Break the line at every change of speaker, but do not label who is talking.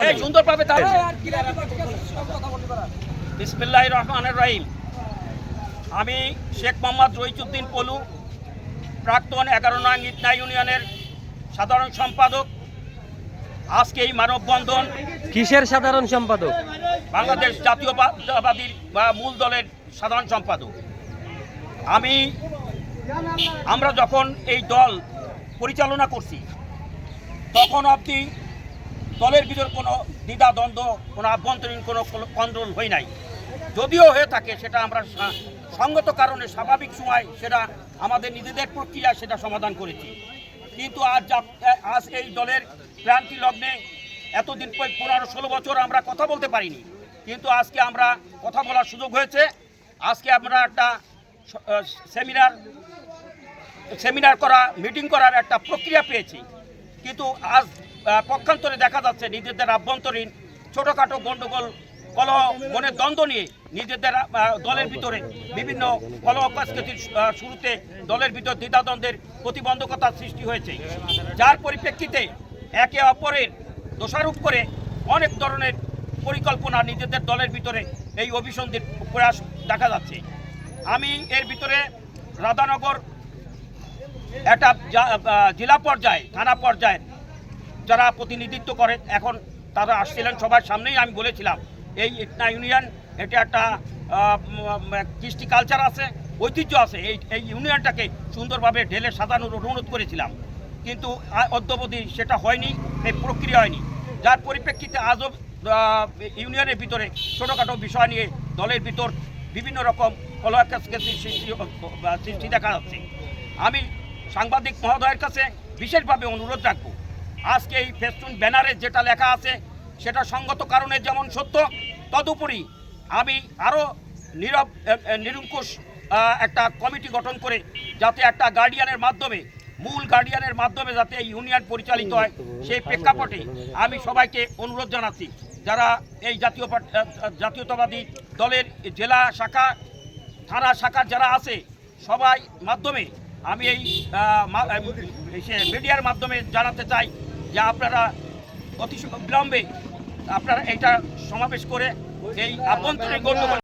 এই। সুন্দরভাবে তার বিসমিল্লাহ রহমানের রহিম। আমি শেখ মোহাম্মদ রহিচুদ্দিন পলু প্রাক্তন এগারো নং ইটনা ইউনিয়নের সাধারণ সম্পাদক। আজকে এই মানববন্ধন
কিসের সাধারণ সম্পাদক?
বাংলাদেশ জাতীয়তাবাদী বা মূল দলের সাধারণ সম্পাদক। আমি আমরা যখন এই দল পরিচালনা করছি তখন অবধি দলের ভিতর কোনো দ্বিধা, দ্বন্দ্ব, কোনো আভ্যন্তরীণ, কোনো কন্ট্রোল হয় নাই। যদিও হয়ে থাকে, সেটা আমরা সঙ্গত কারণে স্বাভাবিক সময় সেটা আমাদের নিজেদের প্রক্রিয়া সেটা সমাধান করেছি। কিন্তু আজ আজ এই দলের ক্রান্তি লগ্নে এতদিন পর পনেরো, ষোলো বছর আমরা কথা বলতে পারিনি। কিন্তু আজকে আমরা কথা বলার সুযোগ হয়েছে। আজকে আমরা একটা সেমিনার সেমিনার করা, মিটিং করার একটা প্রক্রিয়া পেয়েছি। কিন্তু আজ পক্ষান্তরে দেখা যাচ্ছে নিজেদের আভ্যন্তরীণ ছোটোখাটো গণ্ডগোল কলহ, মনের দ্বন্দ্ব নিয়ে নিজেদের দলের ভিতরে বিভিন্ন কলহ কাজকতির শুরুতে দলের ভিতর দ্বিধাদ্বন্দ্বের প্রতিবন্ধকতার সৃষ্টি হয়েছে। যার পরিপ্রেক্ষিতে একে অপরের দোষারোপ করে অনেক ধরনের পরিকল্পনা নিজেদের দলের ভিতরে এই অভিসন্ধির প্রয়াস দেখা যাচ্ছে। আমি এর ভিতরে রাধানগর একটা জেলা পর্যায়ে, থানা পর্যায়ে যারা প্রতিনিধিত্ব করে এখন তারা আসছিলেন সবার সামনেই আমি বলেছিলাম, এই ইটনা ইউনিয়ন, এটা একটা কৃষ্টি কালচার আছে, ঐতিহ্য আছে, এই এই ইউনিয়নটাকে সুন্দরভাবে ঢেলে সাজানোর অনুরোধ করেছিলাম। কিন্তু অদ্যবধি সেটা হয়নি, এই প্রক্রিয়া হয়নি। যার পরিপ্রেক্ষিতে আজও ইউনিয়নের ভিতরে ছোটোখাটো বিষয় নিয়ে দলের ভিতর বিভিন্ন রকম সৃষ্টি সৃষ্টি দেখা যাচ্ছে। আমি সাংবাদিক মহোদয়ের কাছে বিশেষভাবে অনুরোধ রাখব। আজকে এই ফেস্টুন ব্যানারে যেটা লেখা আছে, সেটা সঙ্গত কারণে যেমন সত্য, তদুপরি আমি আরও নীরব নিরঙ্কুশ একটা কমিটি গঠন করে যাতে একটা গার্ডিয়ানের মাধ্যমে, মূল গার্ডিয়ানের মাধ্যমে যাতে এই ইউনিয়ন পরিচালিত হয়, সেই প্রেক্ষাপটে আমি সবাইকে অনুরোধ জানাচ্ছি। যারা এই জাতীয় জাতীয়তাবাদী দলের জেলা শাখা, থানা শাখার যারা আছে, সবাই মাধ্যমে আমি এই মিডিয়ার মাধ্যমে জানাতে চাই যে আপনারা অতি বিলম্বে আপনারা এটা সমাবেশ করে এই আভ্যন্তরীণ গণ্ডগোল